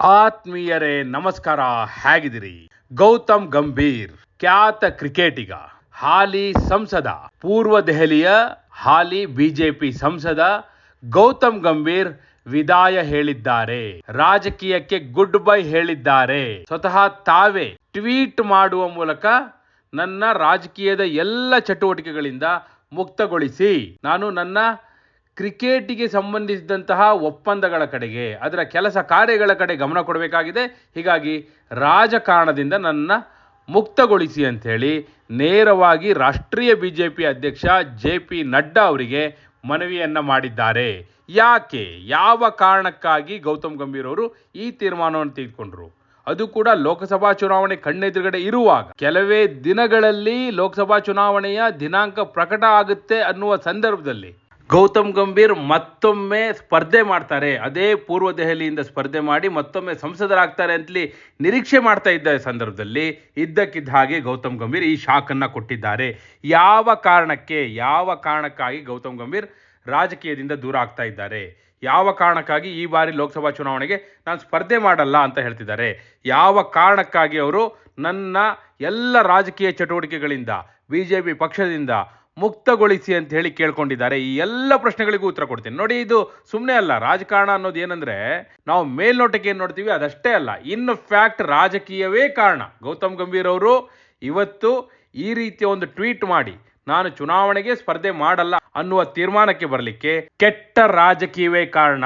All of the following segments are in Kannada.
ಆತ್ಮೀಯರೇ, ನಮಸ್ಕಾರ. ಹೇಗಿದ್ದೀರಿ? ಗೌತಮ್ ಗಂಭೀರ್, ಖ್ಯಾತ ಕ್ರಿಕೆಟಿಗ, ಹಾಲಿ ಸಂಸದ, ಪೂರ್ವ ದೆಹಲಿಯ ಹಾಲಿ ಬಿಜೆಪಿ ಸಂಸದ ಗೌತಮ್ ಗಂಭೀರ್ ವಿದಾಯ ಹೇಳಿದ್ದಾರೆ. ರಾಜಕೀಯಕ್ಕೆ ಗುಡ್ ಬೈ ಹೇಳಿದ್ದಾರೆ. ಸ್ವತಃ ತಾವೇ ಟ್ವೀಟ್ ಮಾಡುವ ಮೂಲಕ ನನ್ನ ರಾಜಕೀಯದ ಎಲ್ಲ ಚಟುವಟಿಕೆಗಳಿಂದ ಮುಕ್ತಗೊಳಿಸಿ, ನಾನು ನನ್ನ ಕ್ರಿಕೆಟಿಗೆ ಸಂಬಂಧಿಸಿದಂತಹ ಒಪ್ಪಂದಗಳ ಕಡೆಗೆ, ಅದರ ಕೆಲಸ ಕಾರ್ಯಗಳ ಕಡೆ ಗಮನ ಕೊಡಬೇಕಾಗಿದೆ. ಹೀಗಾಗಿ ರಾಜಕಾರಣದಿಂದ ನನ್ನ ಮುಕ್ತಗೊಳಿಸಿ ಅಂಥೇಳಿ ನೇರವಾಗಿ ರಾಷ್ಟ್ರೀಯ ಬಿ ಜೆ ಪಿ ಅಧ್ಯಕ್ಷ ಜೆ ಪಿ ನಡ್ಡಾ ಅವರಿಗೆ ಮನವಿಯನ್ನು ಮಾಡಿದ್ದಾರೆ. ಯಾಕೆ? ಯಾವ ಕಾರಣಕ್ಕಾಗಿ ಗೌತಮ್ ಗಂಭೀರ್ ಅವರು ಈ ತೀರ್ಮಾನವನ್ನು ತೆಗೆದುಕೊಂಡರು? ಅದು ಕೂಡ ಲೋಕಸಭಾ ಚುನಾವಣೆ ಕಣ್ಣೆದುರುಗಡೆ ಇರುವಾಗ. ಕೆಲವೇ ದಿನಗಳಲ್ಲಿ ಲೋಕಸಭಾ ಚುನಾವಣೆಯ ದಿನಾಂಕ ಪ್ರಕಟ ಆಗುತ್ತೆ ಅನ್ನುವ ಸಂದರ್ಭದಲ್ಲಿ ಗೌತಮ್ ಗಂಭೀರ್ ಮತ್ತೊಮ್ಮೆ ಸ್ಪರ್ಧೆ ಮಾಡ್ತಾರೆ. ಅದೇ ಪೂರ್ವ ದೆಹಲಿಯಿಂದ ಸ್ಪರ್ಧೆ ಮಾಡಿ ಮತ್ತೊಮ್ಮೆ ಸಂಸದರಾಗ್ತಾರೆ ಅಂತಲಿ ನಿರೀಕ್ಷೆ ಮಾಡ್ತಾ ಇದ್ದ ಸಂದರ್ಭದಲ್ಲಿ ಇದ್ದಕ್ಕಿದ್ದ ಹಾಗೆ ಗೌತಮ್ ಗಂಭೀರ್ ಈ ಶಾಕನ್ನು ಕೊಟ್ಟಿದ್ದಾರೆ. ಯಾವ ಕಾರಣಕ್ಕೆ, ಯಾವ ಕಾರಣಕ್ಕಾಗಿ ಗೌತಮ್ ಗಂಭೀರ್ ರಾಜಕೀಯದಿಂದ ದೂರ ಆಗ್ತಾ ಇದ್ದಾರೆ? ಯಾವ ಕಾರಣಕ್ಕಾಗಿ ಈ ಬಾರಿ ಲೋಕಸಭಾ ಚುನಾವಣೆಗೆ ನಾನು ಸ್ಪರ್ಧೆ ಮಾಡಲ್ಲ ಅಂತ ಹೇಳ್ತಿದ್ದಾರೆ? ಯಾವ ಕಾರಣಕ್ಕಾಗಿ ಅವರು ನನ್ನ ಎಲ್ಲ ರಾಜಕೀಯ ಚಟುವಟಿಕೆಗಳಿಂದ ಬಿ ಜೆ ಪಿ ಪಕ್ಷದಿಂದ ಮುಕ್ತಗೊಳಿಸಿ ಅಂತ ಹೇಳಿ ಕೇಳ್ಕೊಂಡಿದ್ದಾರೆ. ಈ ಎಲ್ಲ ಪ್ರಶ್ನೆಗಳಿಗೂ ಉತ್ತರ ಕೊಡ್ತೀನಿ. ನೋಡಿ, ಇದು ಸುಮ್ಮನೆ ಅಲ್ಲ. ರಾಜಕಾರಣ ಅನ್ನೋದು ಏನಂದ್ರೆ, ನಾವು ಮೇಲ್ನೋಟಕ್ಕೆ ಏನು ನೋಡ್ತೀವಿ? ಅದಷ್ಟೇ ಅಲ್ಲ. ಇನ್ ಫ್ಯಾಕ್ಟ್ ರಾಜಕೀಯವೇ ಕಾರಣ. ಗೌತಮ್ ಗಂಭೀರ್ ಅವರು ಇವತ್ತು ಈ ರೀತಿಯ ಒಂದು ಟ್ವೀಟ್ ಮಾಡಿ, ನಾನು ಚುನಾವಣೆಗೆ ಸ್ಪರ್ಧೆ ಮಾಡಲ್ಲ ಅನ್ನುವ ತೀರ್ಮಾನಕ್ಕೆ ಬರಲಿಕ್ಕೆ ಕೆಟ್ಟ ರಾಜಕೀಯವೇ ಕಾರಣ.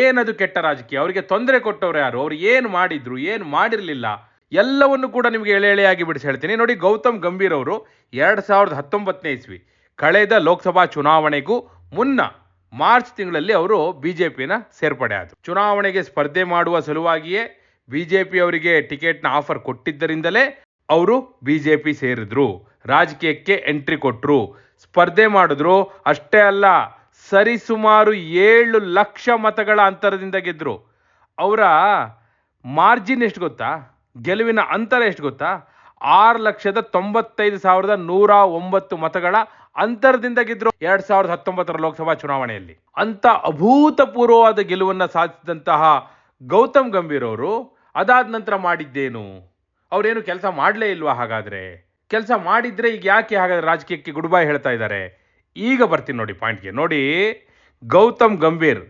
ಏನದು ಕೆಟ್ಟ ರಾಜಕೀಯ? ಅವರಿಗೆ ತೊಂದರೆ ಕೊಟ್ಟವ್ರು ಯಾರು? ಅವ್ರು ಏನು ಮಾಡಿದ್ರು? ಏನು ಮಾಡಿರಲಿಲ್ಲ? ಎಲ್ಲವನ್ನು ಕೂಡ ನಿಮಗೆ ಎಳೆ ಎಳೆಯಾಗಿ ಬಿಡಿಸಿ ಹೇಳ್ತೀನಿ. ನೋಡಿ, ಗೌತಮ್ ಗಂಭೀರ್ ಅವರು ಎರಡು ಸಾವಿರದ ಹತ್ತೊಂಬತ್ತನೇ ಇಸ್ವಿ, ಕಳೆದ ಲೋಕಸಭಾ ಚುನಾವಣೆಗೂ ಮುನ್ನ ಮಾರ್ಚ್ ತಿಂಗಳಲ್ಲಿ ಅವರು ಬಿಜೆಪಿನ ಸೇರ್ಪಡೆ ಆದರು. ಚುನಾವಣೆಗೆ ಸ್ಪರ್ಧೆ ಮಾಡುವ ಸಲುವಾಗಿಯೇ ಬಿಜೆಪಿ ಅವರಿಗೆ ಟಿಕೆಟ್ನ ಆಫರ್ ಕೊಟ್ಟಿದ್ದರಿಂದಲೇ ಅವರು ಬಿಜೆಪಿ ಸೇರಿದ್ರು. ರಾಜಕೀಯಕ್ಕೆ ಎಂಟ್ರಿ ಕೊಟ್ಟರು ಸ್ಪರ್ಧೆ ಮಾಡಿದ್ರು. ಅಷ್ಟೇ ಅಲ್ಲ, ಸರಿಸುಮಾರು ಏಳು ಲಕ್ಷ ಮತಗಳ ಅಂತರದಿಂದ ಗೆದ್ದರು ಅವರ ಮಾರ್ಜಿನ್ ಎಷ್ಟು ಗೊತ್ತಾ? ಗೆಲುವಿನ ಅಂತರ ಎಷ್ಟು ಗೊತ್ತಾ? ಆರು ಲಕ್ಷದ ತೊಂಬತ್ತೈದು ಸಾವಿರದ ನೂರ ಒಂಬತ್ತು ಮತಗಳ ಅಂತರದಿಂದ ಗೆದ್ರು ಎರಡ್ ಸಾವಿರದ ಹತ್ತೊಂಬತ್ತರ ಲೋಕಸಭಾ ಚುನಾವಣೆಯಲ್ಲಿ. ಅಂತ ಅಭೂತಪೂರ್ವವಾದ ಗೆಲುವನ್ನು ಸಾಧಿಸಿದಂತಹ ಗೌತಮ್ ಗಂಭೀರ್ ಅವರು ಅದಾದ ನಂತರ ಮಾಡಿದ್ದೇನು? ಅವ್ರೇನು ಕೆಲಸ ಮಾಡಲೇ ಇಲ್ವಾ ಹಾಗಾದ್ರೆ? ಕೆಲಸ ಮಾಡಿದ್ರೆ ಈಗ ಯಾಕೆ ಹಾಗಾದ್ರೆ ರಾಜಕೀಯಕ್ಕೆ ಗುಡ್ ಬೈ ಹೇಳ್ತಾ ಇದ್ದಾರೆ? ಈಗ ಬರ್ತೀನಿ ನೋಡಿ ಪಾಯಿಂಟ್ಗೆ ನೋಡಿ, ಗೌತಮ್ ಗಂಭೀರ್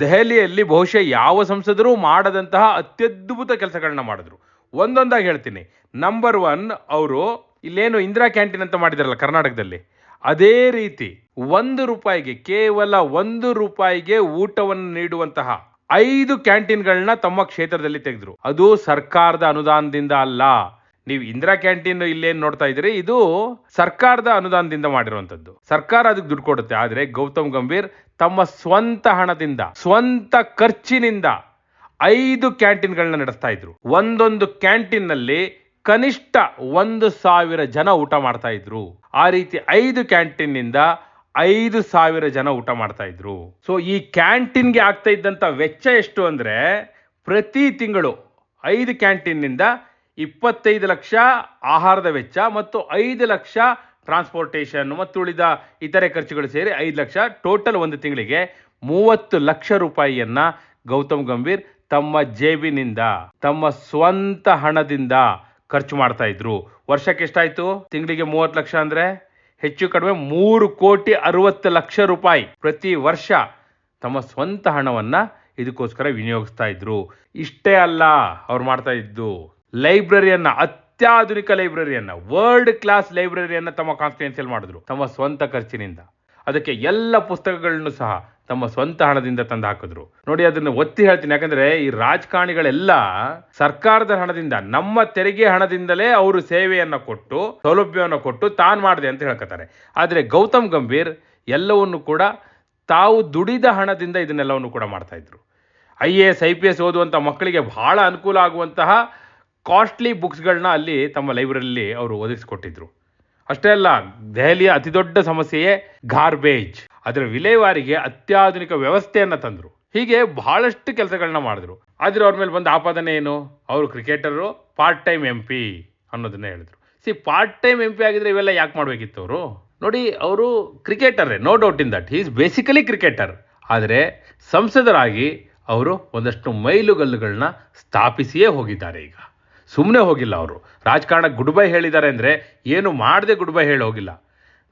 ದೆಹಲಿಯಲ್ಲಿ ಬಹುಶಃ ಯಾವ ಸಂಸದರು ಮಾಡದಂತಹ ಅತ್ಯದ್ಭುತ ಕೆಲಸಗಳನ್ನ ಮಾಡಿದ್ರು. ಒಂದೊಂದಾಗಿ ಹೇಳ್ತೀನಿ. ನಂಬರ್ ಒನ್ ಅವರು ಇಲ್ಲೇನು ಇಂದಿರಾ ಕ್ಯಾಂಟೀನ್ ಅಂತ ಮಾಡಿದಾರಲ್ಲ ಕರ್ನಾಟಕದಲ್ಲಿ. ಅದೇ ರೀತಿ ಒಂದು ರೂಪಾಯಿಗೆ, ಕೇವಲ ಒಂದು ರೂಪಾಯಿಗೆ ಊಟವನ್ನು ನೀಡುವಂತಹ ಐದು ಕ್ಯಾಂಟೀನ್ಗಳನ್ನ ತಮ್ಮ ಕ್ಷೇತ್ರದಲ್ಲಿ ತೆಗೆದ್ರು. ಅದು ಸರ್ಕಾರದ ಅನುದಾನದಿಂದ ಅಲ್ಲ. ನೀವು ಇಂದಿರಾ ಕ್ಯಾಂಟೀನ್ ಇಲ್ಲೇನು ನೋಡ್ತಾ ಇದ್ರಿ ಇದು ಸರ್ಕಾರದ ಅನುದಾನದಿಂದ ಮಾಡಿರುವಂತದ್ದು ಸರ್ಕಾರ ಅದಕ್ಕೆ ದುಡ್ಡು ಕೊಡುತ್ತೆ. ಆದರೆ ಗೌತಮ್ ಗಂಭೀರ್ ತಮ್ಮ ಸ್ವಂತ ಹಣದಿಂದ, ಸ್ವಂತ ಖರ್ಚಿನಿಂದ ಐದು ಕ್ಯಾಂಟೀನ್ಗಳನ್ನ ನಡೆಸ್ತಾ ಇದ್ರು. ಒಂದೊಂದು ಕ್ಯಾಂಟೀನ್ನಲ್ಲಿ ಕನಿಷ್ಠ ಒಂದು ಸಾವಿರ ಜನ ಊಟ ಮಾಡ್ತಾ ಇದ್ರು. ಆ ರೀತಿ ಐದು ಕ್ಯಾಂಟೀನ್ನಿಂದ ಐದು ಸಾವಿರ ಜನ ಊಟ ಮಾಡ್ತಾ ಇದ್ರು. ಸೊ ಈ ಕ್ಯಾಂಟೀನ್ಗೆ ಆಗ್ತಾ ಇದ್ದಂಥ ವೆಚ್ಚ ಎಷ್ಟು ಅಂದ್ರೆ ಪ್ರತಿ ತಿಂಗಳು ಐದು ಕ್ಯಾಂಟೀನ್ನಿಂದ ಇಪ್ಪತ್ತೈದು ಲಕ್ಷ ಆಹಾರದ ವೆಚ್ಚ ಮತ್ತು ಐದು ಲಕ್ಷ ಟ್ರಾನ್ಸ್ಪೋರ್ಟೇಷನ್ ಮತ್ತು ಉಳಿದ ಇತರೆ ಖರ್ಚುಗಳು ಸೇರಿ ಐದು ಲಕ್ಷ ಟೋಟಲ್ ಒಂದು ತಿಂಗಳಿಗೆ ಮೂವತ್ತು ಲಕ್ಷ ರೂಪಾಯಿಯನ್ನು ಗೌತಮ್ ಗಂಭೀರ್ ತಮ್ಮ ಜೇಬಿನಿಂದ, ತಮ್ಮ ಸ್ವಂತ ಹಣದಿಂದ ಖರ್ಚು ಮಾಡ್ತಾ ಇದ್ರು. ವರ್ಷಕ್ಕೆ ಎಷ್ಟಾಯ್ತು? ತಿಂಗಳಿಗೆ ಮೂವತ್ತು ಲಕ್ಷ ಅಂದ್ರೆ ಹೆಚ್ಚು ಕಡಿಮೆ ಮೂರು ಕೋಟಿ ಅರವತ್ತು ಲಕ್ಷ ರೂಪಾಯಿ ಪ್ರತಿ ವರ್ಷ ತಮ್ಮ ಸ್ವಂತ ಹಣವನ್ನ ಇದಕ್ಕೋಸ್ಕರ ವಿನಿಯೋಗಿಸ್ತಾ ಇದ್ರು. ಇಷ್ಟೇ ಅಲ್ಲ, ಅವ್ರು ಮಾಡ್ತಾ ಇದ್ದು ಲೈಬ್ರರಿಯನ್ನ, ಅತ್ಯಾಧುನಿಕ ಲೈಬ್ರರಿಯನ್ನ ವರ್ಲ್ಡ್ ಕ್ಲಾಸ್ ಲೈಬ್ರರಿಯನ್ನ ತಮ್ಮ ಕಾನ್ಸ್ಟಿಟ್ಯೂನ್ಸಿಯಲ್ಲಿ ಮಾಡಿದ್ರು, ತಮ್ಮ ಸ್ವಂತ ಖರ್ಚಿನಿಂದ. ಅದಕ್ಕೆ ಎಲ್ಲ ಪುಸ್ತಕಗಳನ್ನು ಸಹ ತಮ್ಮ ಸ್ವಂತ ಹಣದಿಂದ ತಂದು ಹಾಕಿದ್ರು. ನೋಡಿ, ಅದನ್ನು ಒತ್ತಿ ಹೇಳ್ತೀನಿ. ಯಾಕಂದ್ರೆ ಈ ರಾಜಕಾರಣಿಗಳೆಲ್ಲ ಸರ್ಕಾರದ ಹಣದಿಂದ, ನಮ್ಮ ತೆರಿಗೆ ಹಣದಿಂದಲೇ ಅವರು ಸೇವೆಯನ್ನ ಕೊಟ್ಟು, ಸೌಲಭ್ಯವನ್ನು ಕೊಟ್ಟು ತಾನು ಮಾಡಿದೆ ಅಂತ ಹೇಳ್ಕೊತಾರೆ. ಆದರೆ ಗೌತಮ್ ಗಂಭೀರ್ ಎಲ್ಲವನ್ನು ಕೂಡ ತಾವು ದುಡಿದ ಹಣದಿಂದ ಇದನ್ನೆಲ್ಲವನ್ನು ಕೂಡ ಮಾಡ್ತಾ ಇದ್ರು. I A S, I P S ಓದುವಂಥ ಮಕ್ಕಳಿಗೆ ಬಹಳ ಅನುಕೂಲ ಆಗುವಂತಹ ಕಾಸ್ಟ್ಲಿ ಬುಕ್ಸ್ಗಳನ್ನ ಅಲ್ಲಿ ತಮ್ಮ ಲೈಬ್ರರಿಯಲ್ಲಿ ಅವರು ಒದಗಿಸಿಕೊಟ್ಟಿದ್ರು ಅಷ್ಟೇ ಅಲ್ಲ, ದೆಹಲಿಯ ಅತಿದೊಡ್ಡ ಸಮಸ್ಯೆಯೇ ಗಾರ್ಬೇಜ್. ಅದರ ವಿಲೇವಾರಿಗೆ ಅತ್ಯಾಧುನಿಕ ವ್ಯವಸ್ಥೆಯನ್ನು ತಂದರು. ಹೀಗೆ ಬಹಳಷ್ಟು ಕೆಲಸಗಳನ್ನ ಮಾಡಿದ್ರು. ಆದ್ರೆ ಅವ್ರ ಮೇಲೆ ಬಂದ ಆಪಾದನೆ ಏನು? ಅವರು cricketer part time M P ಅನ್ನೋದನ್ನ ಹೇಳಿದ್ರು. C part time M P ಆಗಿದ್ರೆ ಇವೆಲ್ಲ ಯಾಕೆ ಮಾಡ್ಬೇಕಿತ್ತು ಅವರು? ನೋಡಿ, ಅವರು ಕ್ರಿಕೆಟರೇ, no doubt in that. Is basically cricketer. ಆದರೆ ಸಂಸದರಾಗಿ ಅವರು ಒಂದಷ್ಟು ಮೈಲುಗಲ್ಲುಗಳನ್ನ ಸ್ಥಾಪಿಸಿಯೇ ಹೋಗಿದ್ದಾರೆ ಈಗ. ಸುಮ್ಮನೆ ಹೋಗಿಲ್ಲ ಅವರು. ರಾಜಕಾರಣಕ್ಕೆ ಗುಡ್ ಬೈ ಹೇಳಿದ್ದಾರೆ ಅಂದರೆ ಏನು ಮಾಡದೆ ಗುಡ್ ಬೈ ಹೇಳಿ ಹೋಗಿಲ್ಲ.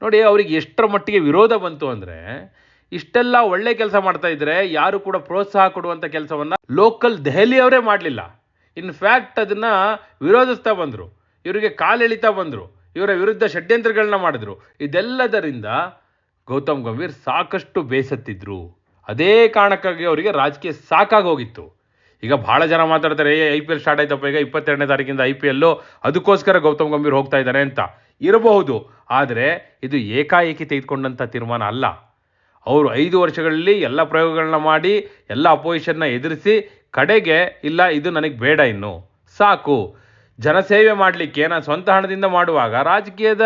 ನೋಡಿ, ಅವ್ರಿಗೆ ಎಷ್ಟರ ಮಟ್ಟಿಗೆ ವಿರೋಧ ಬಂತು ಅಂದರೆ ಇಷ್ಟೆಲ್ಲ ಒಳ್ಳೆ ಕೆಲಸ ಮಾಡ್ತಾ ಇದ್ರೆ ಯಾರು ಕೂಡ ಪ್ರೋತ್ಸಾಹ ಕೊಡುವಂಥ ಕೆಲಸವನ್ನು ಲೋಕಲ್ ದೆಹಲಿಯವರೇ ಮಾಡಲಿಲ್ಲ. ಇನ್ಫ್ಯಾಕ್ಟ್ ಅದನ್ನು ವಿರೋಧಿಸ್ತಾ ಬಂದರು. ಇವರಿಗೆ ಕಾಲೆಳಿತಾ ಬಂದರು. ಇವರ ವಿರುದ್ಧ ಷಡ್ಯಂತ್ರಗಳನ್ನ ಮಾಡಿದ್ರು. ಇದೆಲ್ಲದರಿಂದ ಗೌತಮ್ ಗಂಭೀರ್ ಸಾಕಷ್ಟು ಬೇಸತ್ತಿದ್ರು. ಅದೇ ಕಾರಣಕ್ಕಾಗಿ ಅವರಿಗೆ ರಾಜಕೀಯ ಸಾಕಾಗಿ ಹೋಗಿತ್ತು. ಈಗ ಬಹಳ ಜನ ಮಾತಾಡ್ತಾರೆ, ಏ ಐ ಪಿ ಎಲ್ ಸ್ಟಾರ್ಟ್ ಆಯ್ತಪ್ಪ, ಈಗ ಇಪ್ಪತ್ತೆರಡನೇ ತಾರೀಕಿಂದ ಐ ಪಿ ಎಲ್ಲು ಅದಕ್ಕೋಸ್ಕರ ಗೌತಮ್ ಗಂಭೀರ್ ಹೋಗ್ತಾ ಇದ್ದಾರೆ ಅಂತ ಇರಬಹುದು. ಆದರೆ ಇದು ಏಕಾಏಕಿ ತೆಗೆದುಕೊಂಡಂಥ ತೀರ್ಮಾನ ಅಲ್ಲ. ಅವರು ಐದು ವರ್ಷಗಳಲ್ಲಿ ಎಲ್ಲ ಪ್ರಯೋಗಗಳನ್ನ ಮಾಡಿ, ಎಲ್ಲ ಅಪೋಸಿಷನ್ನ ಎದುರಿಸಿ, ಕಡೆಗೆ, ಇಲ್ಲ, ಇದು ನನಗೆ ಬೇಡ ಇನ್ನು, ಸಾಕು. ಜನಸೇವೆ ಮಾಡಲಿಕ್ಕೆ ನಾನು ಸ್ವಂತ ಹಣದಿಂದ ಮಾಡುವಾಗ ರಾಜಕೀಯದ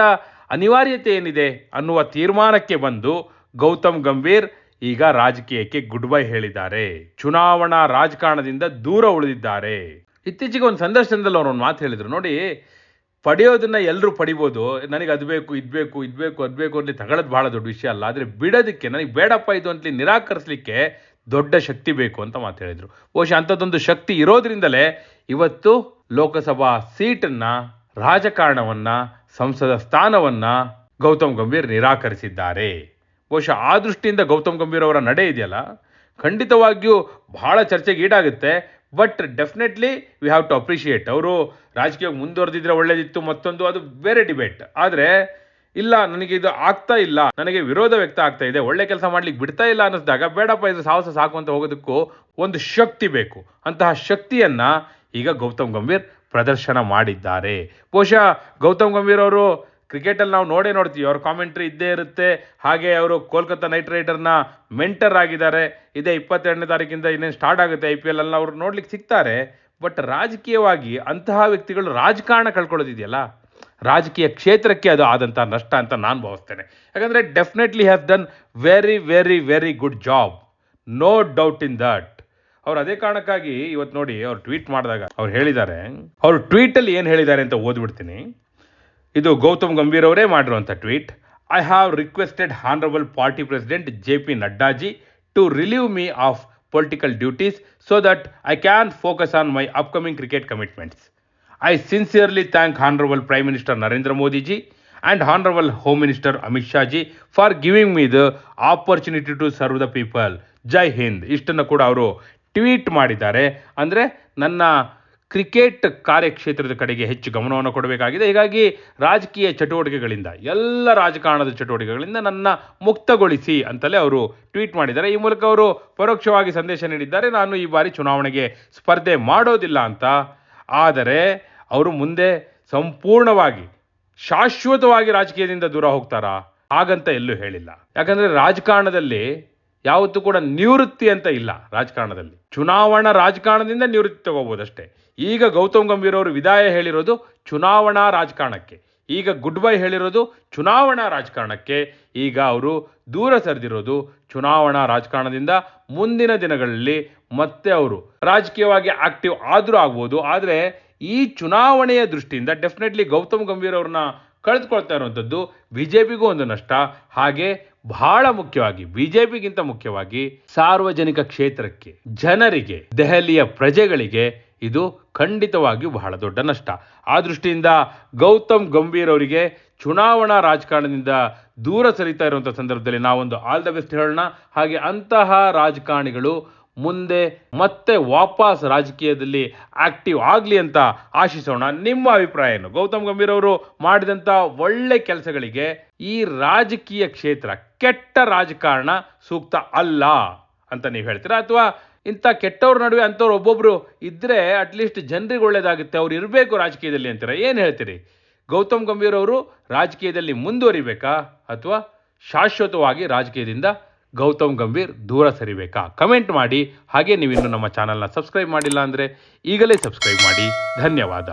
ಅನಿವಾರ್ಯತೆ ಏನಿದೆ? ಅನ್ನುವ ತೀರ್ಮಾನಕ್ಕೆ ಬಂದು ಗೌತಮ್ ಗಂಭೀರ್ ಈಗ ರಾಜಕೀಯಕ್ಕೆ ಗುಡ್ ಬೈ ಹೇಳಿದ್ದಾರೆ. ಚುನಾವಣಾ ರಾಜಕಾರಣದಿಂದ ದೂರ ಉಳಿದಿದ್ದಾರೆ. ಇತ್ತೀಚೆಗೆ ಒಂದು ಸಂದರ್ಶನದಲ್ಲಿ ಅವರು ಒಂದು ಮಾತು ಹೇಳಿದರು. ನೋಡಿ, ಪಡೆಯೋದನ್ನ ಎಲ್ಲರೂ ಪಡಿಬೋದು. ನನಗೆ ಅದು ಬೇಕು, ಇದು ಬೇಕು ಇದು ಬೇಕು, ಅದು ಬೇಕು ಅಂತ ತಗೊಳ್ಳೋದು ಭಾಳ ದೊಡ್ಡ ವಿಷಯ ಅಲ್ಲ. ಆದರೆ ಬಿಡೋದಕ್ಕೆ, ನನಗೆ ಬೇಡಪ್ಪ ಇದು ಅಂತಲಿ ನಿರಾಕರಿಸಲಿಕ್ಕೆ ದೊಡ್ಡ ಶಕ್ತಿ ಬೇಕು ಅಂತ ಮಾತು ಹೇಳಿದರು. ಬಹುಶಃ ಅಂಥದ್ದೊಂದು ಶಕ್ತಿ ಇರೋದ್ರಿಂದಲೇ ಇವತ್ತು ಲೋಕಸಭಾ ಸೀಟನ್ನು, ರಾಜಕಾರಣವನ್ನು, ಸಂಸದ ಸ್ಥಾನವನ್ನು ಗೌತಮ್ ಗಂಭೀರ್ ನಿರಾಕರಿಸಿದ್ದಾರೆ. ಬಹುಶಃ ಆ ದೃಷ್ಟಿಯಿಂದ ಗೌತಮ್ ಗಂಭೀರ್ ಅವರ ನಡೆ ಇದೆಯಲ್ಲ? ಖಂಡಿತವಾಗಿಯೂ ಬಹಳ ಚರ್ಚೆಗೆ ಈಡಾಗುತ್ತೆ. But definitely we have to appreciate ಅವರು ರಾಜಕೀಯ ಮುಂದುವರೆದಿದ್ರೆ ಒಳ್ಳೇದಿತ್ತು, ಮತ್ತೊಂದು ಅದು ಬೇರೆ ಡಿಬೇಟ್ ಆದರೆ ಇಲ್ಲ, ನನಗೆ ಇದು ಆಗ್ತಾ ಇಲ್ಲ. ನನಗೆ ವಿರೋಧ ವ್ಯಕ್ತ ಆಗ್ತಾ ಇದೆ. ಒಳ್ಳೆ ಕೆಲಸ ಮಾಡ್ಲಿಕ್ಕೆ ಬಿಡ್ತಾ ಇಲ್ಲ ಅನ್ನಿಸಿದಾಗ, ಬೇಡಪ್ಪ, ಇದು ಸಾಹಸ ಸಾಕು ಅಂತ ಹೋಗೋದಕ್ಕೂ ಒಂದು ಶಕ್ತಿ ಬೇಕು. ಅಂತಹ ಶಕ್ತಿಯನ್ನ ಈಗ ಗೌತಮ್ ಗಂಭೀರ್ ಪ್ರದರ್ಶನ ಮಾಡಿದ್ದಾರೆ. ಬಹುಶಃ ಗೌತಮ್ ಗಂಭೀರ್ ಅವರು ಕ್ರಿಕೆಟಲ್ಲಿ ನಾವು ನೋಡೇ ನೋಡ್ತೀವಿ. ಅವ್ರ ಕಾಮೆಂಟ್ರಿ ಇದ್ದೇ ಇರುತ್ತೆ. ಹಾಗೆ ಅವರು ಕೋಲ್ಕತ್ತಾ ನೈಟ್ ರೈಡರ್ನ ಮೆಂಟರ್ ಆಗಿದ್ದಾರೆ. ಇದೇ ಇಪ್ಪತ್ತೆರಡನೇ ತಾರೀಕಿಂದ ಇನ್ನೇನು ಸ್ಟಾರ್ಟ್ ಆಗುತ್ತೆ ಐ ಪಿ ಎಲ್ ಅಲ್ಲಿ ಅವ್ರು ನೋಡ್ಲಿಕ್ಕೆ ಸಿಗ್ತಾರೆ. ಬಟ್ ರಾಜಕೀಯವಾಗಿ ಅಂತಹ ವ್ಯಕ್ತಿಗಳು ರಾಜಕಾರಣ ಕಳ್ಕೊಳ್ಳೋದಿದೆಯಲ್ಲ? ರಾಜಕೀಯ ಕ್ಷೇತ್ರಕ್ಕೆ ಅದು ಆದಂಥ ನಷ್ಟ ಅಂತ ನಾನು ಭಾವಿಸ್ತೇನೆ. ಯಾಕಂದರೆ definitely has done very very very good job no doubt in that ಅವ್ರು ಅದೇ ಕಾರಣಕ್ಕಾಗಿ ಇವತ್ತು ನೋಡಿ ಅವ್ರು ಟ್ವೀಟ್ ಮಾಡಿದಾಗ ಅವ್ರು ಹೇಳಿದ್ದಾರೆ. ಅವ್ರು ಟ್ವೀಟಲ್ಲಿ ಏನು ಹೇಳಿದ್ದಾರೆ ಅಂತ ಓದ್ಬಿಡ್ತೀನಿ. ಇದು ಗೌತಮ್ ಗಂಭೀರ್ ಅವರೇ ಮಾಡಿರುವಂಥ tweet. I have requested honourable party president J P Nadda ji to relieve me of political duties so that I can focus on my upcoming cricket commitments I sincerely thank honourable prime minister Narendra Modi G and honourable home minister Amit Shah G for giving me the opportunity to serve the people Jai Hind ಇಷ್ಟನ್ನು ಕೂಡ ಅವರು ಟ್ವೀಟ್ ಮಾಡಿದ್ದಾರೆ. ಅಂದರೆ ನನ್ನ ಕ್ರಿಕೆಟ್ ಕಾರ್ಯಕ್ಷೇತ್ರದ ಕಡೆಗೆ ಹೆಚ್ಚು ಗಮನವನ್ನು ಕೊಡಬೇಕಾಗಿದೆ. ಹೀಗಾಗಿ ರಾಜಕೀಯ ಚಟುವಟಿಕೆಗಳಿಂದ, ಎಲ್ಲ ರಾಜಕಾರಣದ ಚಟುವಟಿಕೆಗಳಿಂದ ನನ್ನ ಮುಕ್ತಗೊಳಿಸಿ ಅಂತಲೇ ಅವರು ಟ್ವೀಟ್ ಮಾಡಿದ್ದಾರೆ. ಈ ಮೂಲಕ ಅವರು ಪರೋಕ್ಷವಾಗಿ ಸಂದೇಶ ನೀಡಿದ್ದಾರೆ. ನಾನು ಈ ಬಾರಿ ಚುನಾವಣೆಗೆ ಸ್ಪರ್ಧೆ ಮಾಡೋದಿಲ್ಲ ಅಂತ. ಆದರೆ ಅವರು ಮುಂದೆ ಸಂಪೂರ್ಣವಾಗಿ, ಶಾಶ್ವತವಾಗಿ ರಾಜಕೀಯದಿಂದ ದೂರ ಹೋಗ್ತಾರಾ? ಹಾಗಂತ ಎಲ್ಲೂ ಹೇಳಿಲ್ಲ. ಯಾಕಂದರೆ ರಾಜಕಾರಣದಲ್ಲಿ ಯಾವತ್ತೂ ಕೂಡ ನಿವೃತ್ತಿ ಅಂತ ಇಲ್ಲ ರಾಜಕಾರಣದಲ್ಲಿ. ಚುನಾವಣಾ ರಾಜಕಾರಣದಿಂದ ನಿವೃತ್ತಿ ತಗೋಬಹುದಷ್ಟೇ ಈಗ ಗೌತಮ್ ಗಂಭೀರ್ ಅವರು ವಿದಾಯ ಹೇಳಿರೋದು ಚುನಾವಣಾ ರಾಜಕಾರಣಕ್ಕೆ. ಈಗ ಗುಡ್ ಬೈ ಹೇಳಿರೋದು ಚುನಾವಣಾ ರಾಜಕಾರಣಕ್ಕೆ. ಈಗ ಅವರು ದೂರ ಸರಿದಿರೋದು ಚುನಾವಣಾ ರಾಜಕಾರಣದಿಂದ ಮುಂದಿನ ದಿನಗಳಲ್ಲಿ ಮತ್ತೆ ಅವರು ರಾಜಕೀಯವಾಗಿ ಆಕ್ಟಿವ್ ಆದರೂ ಆಗ್ಬೋದು. ಆದರೆ ಈ ಚುನಾವಣೆಯ ದೃಷ್ಟಿಯಿಂದ ಡೆಫಿನೆಟ್ಲಿ ಗೌತಮ್ ಗಂಭೀರ್ ಅವ್ರನ್ನ ಕಳೆದುಕೊಳ್ತಾ ಇರುವಂಥದ್ದು ಬಿ ಒಂದು ನಷ್ಟ. ಹಾಗೆ ಬಹಳ ಮುಖ್ಯವಾಗಿ, ಬಿಜೆಪಿಗಿಂತ ಮುಖ್ಯವಾಗಿ ಸಾರ್ವಜನಿಕ ಕ್ಷೇತ್ರಕ್ಕೆ, ಜನರಿಗೆ, ದೆಹಲಿಯ ಪ್ರಜೆಗಳಿಗೆ ಇದು ಖಂಡಿತವಾಗಿಯೂ ಬಹಳ ದೊಡ್ಡ ನಷ್ಟ. ಆ ದೃಷ್ಟಿಯಿಂದ ಗೌತಮ್ ಗಂಭೀರ್ ಅವರಿಗೆ ಚುನಾವಣಾ ರಾಜಕಾರಣದಿಂದ ದೂರ ಸರಿತಾ ಇರುವಂಥ ಸಂದರ್ಭದಲ್ಲಿ ನಾವೊಂದು ಆಲ್ ದ ಬೆಸ್ಟ್ ಹೇಳೋಣ. ಹಾಗೆ ಅಂತಹ ರಾಜಕಾರಣಿಗಳು ಮುಂದೆ ಮತ್ತೆ ವಾಪಸ್ ರಾಜಕೀಯದಲ್ಲಿ ಆಕ್ಟಿವ್ ಆಗಲಿ ಅಂತ ಆಶಿಸೋಣ ನಿಮ್ಮ ಅಭಿಪ್ರಾಯ ಏನು ಗೌತಮ್ ಗಂಭೀರ್ ಅವರು ಮಾಡಿದಂಥ ಒಳ್ಳೆ ಕೆಲಸಗಳಿಗೆ ಈ ರಾಜಕೀಯ ಕ್ಷೇತ್ರ ಕೆಟ್ಟ ರಾಜಕಾರಣ ಸೂಕ್ತ ಅಲ್ಲ ಅಂತ ನೀವು ಹೇಳ್ತೀರಾ? ಅಥವಾ ಇಂಥ ಕೆಟ್ಟವ್ರ ನಡುವೆ ಅಂಥವ್ರು ಒಬ್ಬೊಬ್ಬರು ಇದ್ದರೆ ಅಟ್ಲೀಸ್ಟ್ ಜನರಿಗೆ ಒಳ್ಳೇದಾಗುತ್ತೆ, ಅವ್ರು ಇರಬೇಕು ರಾಜಕೀಯದಲ್ಲಿ ಅಂತೀರಾ? ಏನು ಹೇಳ್ತೀರಿ? ಗೌತಮ್ ಗಂಭೀರ್ ಅವರು ರಾಜಕೀಯದಲ್ಲಿ ಮುಂದುವರಿಬೇಕಾ ಅಥವಾ ಶಾಶ್ವತವಾಗಿ ರಾಜಕೀಯದಿಂದ ಗೌತಮ್ ಗಂಭೀರ್ ದೂರ ಸರಿಬೇಕಾ? ಕಮೆಂಟ್ ಮಾಡಿ. ಹಾಗೆ ನೀವಿನ್ನು ನಮ್ಮ ಚಾನಲ್ನ ಸಬ್ಸ್ಕ್ರೈಬ್ ಮಾಡಿಲ್ಲ ಅಂದರೆ ಈಗಲೇ ಸಬ್ಸ್ಕ್ರೈಬ್ ಮಾಡಿ. ಧನ್ಯವಾದ.